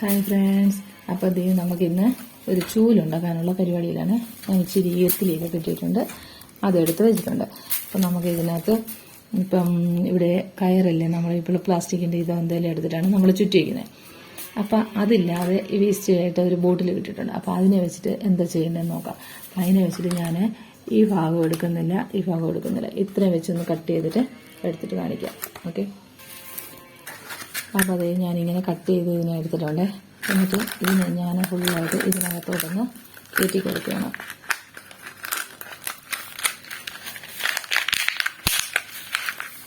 Hi friends അപ്പോൾ നമുക്ക് നമുക്കിന്ന് ഒരു ചൂലുണ്ടാക്കാനുള്ള പരിപാടിയിലാണ് ഞാൻ ഇച്ചിരി ഈർക്കിലേക്ക് കിട്ടിയിട്ടുണ്ട്. അതെടുത്ത് വെച്ചിട്ടുണ്ട്. അപ്പം നമുക്ക് ഇതിനകത്ത് ഇപ്പം ഇവിടെ കയറല്ലേ നമ്മൾ ഇപ്പോൾ പ്ലാസ്റ്റിക്കിന്റെ ഇതോ എന്തെങ്കിലും എടുത്തിട്ടാണ് നമ്മൾ ചുറ്റിയിരിക്കുന്നത് അപ്പം അതില്ലാതെ വേസ്റ്റ് ആയിട്ട് ഒരു ബോട്ടിൽ കിട്ടിയിട്ടുണ്ട് അപ്പോൾ അതിനെ വെച്ചിട്ട് എന്താ ചെയ്യേണ്ടതെന്ന് നോക്കാം. അപ്പം അതിനെ വെച്ചിട്ട് ഞാൻ ഈ ഭാഗം എടുക്കുന്നില്ല ഈ ഭാഗം എടുക്കുന്നില്ല. ഇത്രയും വെച്ചൊന്ന് കട്ട് ചെയ്തിട്ട് എടുത്തിട്ട് കാണിക്കാം. ഓക്കെ അപ്പോൾ അത് ഞാനിങ്ങനെ കട്ട് ചെയ്ത് ഇതിനെ എടുത്തിട്ടുണ്ട്. എന്നിട്ട് ഇതിനെ ഞാൻ ഫുള്ളായിട്ട് ഇതിനകത്തോട്ടൊന്ന് കയറ്റി കൊടുക്കുകയാണ്.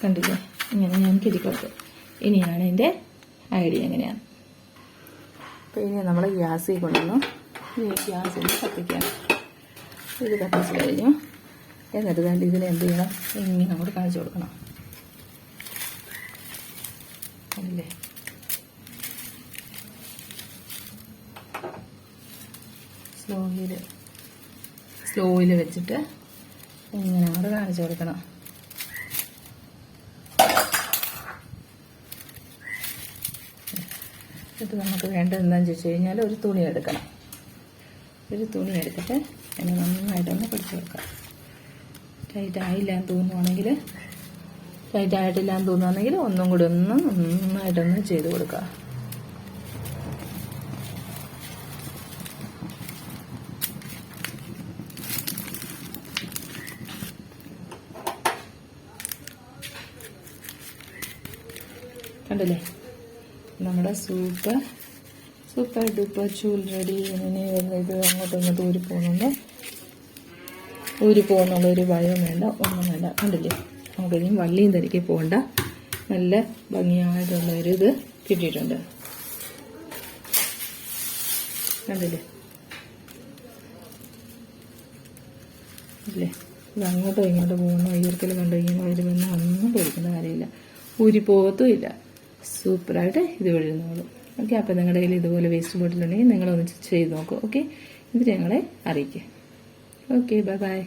കണ്ടില്ലേ? ഇങ്ങനെ ഞാൻ കയറ്റി കൊടുത്തു. ഇനിയാണ് എന്റെ ഐഡിയ എങ്ങനെയാണ്. അപ്പോൾ ഇനി നമ്മൾ ഗ്യാസിൽ കൊണ്ടുവന്നു. ഈ ഗ്യാസിൽ കത്തിക്കാം. ഇത് കത്തിച്ച് കഴിഞ്ഞു. എന്നിട്ട് ഇതിനെ എന്ത് ചെയ്യണം? ഇങ്ങനെ അങ്ങോട്ട് കാണിച്ചു കൊടുക്കണം. അല്ലേ സ്ലോയിൽ സ്ലോയിൽ വെച്ചിട്ട് ഇങ്ങനെ അങ്ങോട്ട് കാണിച്ചു കൊടുക്കണം. ഇത് നമുക്ക് വേണ്ടത് എന്താണെന്ന് ചോദിച്ചു കഴിഞ്ഞാൽ ഒരു തുണി എടുക്കണം. ഒരു തുണി എടുത്തിട്ട് അതിനെ നന്നായിട്ടൊന്ന് പിടിച്ചു വെക്കാം. ടൈറ്റ് ആയില്ല എന്ന് തോന്നുവാണെങ്കിൽ ടൈറ്റ് ആയിട്ടില്ല എന്ന് തോന്നുകയാണെങ്കിൽ ഒന്നും കൂടി ഒന്ന് നന്നായിട്ടൊന്ന് ചെയ്ത് കൊടുക്കുക. കണ്ടില്ലേ? നമ്മുടെ സൂപ്പ് സൂപ്പർ ഡൂപ്പർ ചൂൽ റെഡി. ഇനി ഇത് അങ്ങോട്ടും ഇങ്ങോട്ടും ഊരി പോകുന്നുണ്ട് ഊരി പോകുന്നുള്ള ഒരു ഭയം വേണ്ട ഒന്നും വേണ്ട. കണ്ടില്ലേ? നമുക്ക് ഇനിയും വള്ളിയും തിരക്കി പോകണ്ട നല്ല ഭംഗിയായിട്ടുള്ള ഒരു ഇത് കിട്ടിയിട്ടുണ്ട്. കണ്ടില്ലേ? അല്ലേ? ഇത് അങ്ങോട്ടോ ഇങ്ങോട്ടോ പോകുന്നോ. ഈർക്കൽ കണ്ടോ? ഇങ്ങനെ വരുമെന്നോ ഒന്നും പേടിക്കേണ്ട കാര്യമില്ല. ഊരി പോകത്തും ഇല്ല. സൂപ്പറായിട്ട് ഇത് വിഴുന്നോളും ഓക്കെ അപ്പോൾ നിങ്ങളുടെ കയ്യിൽ ഇതുപോലെ വേസ്റ്റ് ബോട്ടിലുണ്ടെങ്കിൽ നിങ്ങളൊന്ന് ചെയ്ത് നോക്കൂ. ഓക്കെ? ഇത് ഞങ്ങളെ അറിയിക്കുക ഓക്കെ ബൈ ബൈ